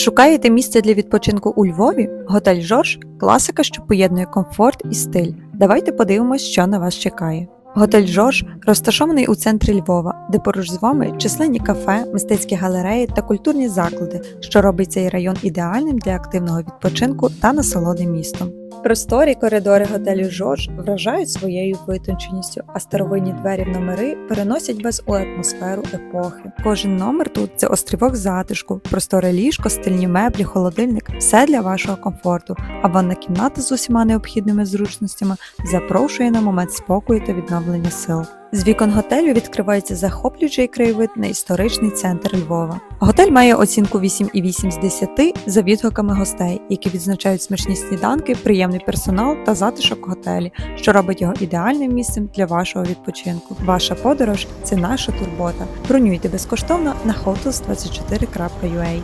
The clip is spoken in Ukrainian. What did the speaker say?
Шукаєте місце для відпочинку у Львові? Готель Жорж класика, що поєднує комфорт і стиль. Давайте подивимось, що на вас чекає. Готель Жорж розташований у центрі Львова, де поруч з вами численні кафе, мистецькі галереї та культурні заклади, що робить цей район ідеальним для активного відпочинку та насолоди містом. Просторі коридори готелю Жорж вражають своєю витонченістю, а старовинні двері в номери переносять вас у атмосферу епохи. Кожен номер тут це острівок затишку, просторе ліжко, стильні меблі, холодильник все для вашого комфорту. А ванна кімната з усіма необхідними зручностями запрошує на момент спокою та відновлення сил. З вікон готелю відкривається захоплюючий краєвид на історичний центр Львова. Готель має оцінку 8,8 з 10 за відгуками гостей, які відзначають смачні сніданки, приємний персонал та затишок готелі, що робить його ідеальним місцем для вашого відпочинку. Ваша подорож це наша турбота. Бронюйте безкоштовно на hotels24.ua.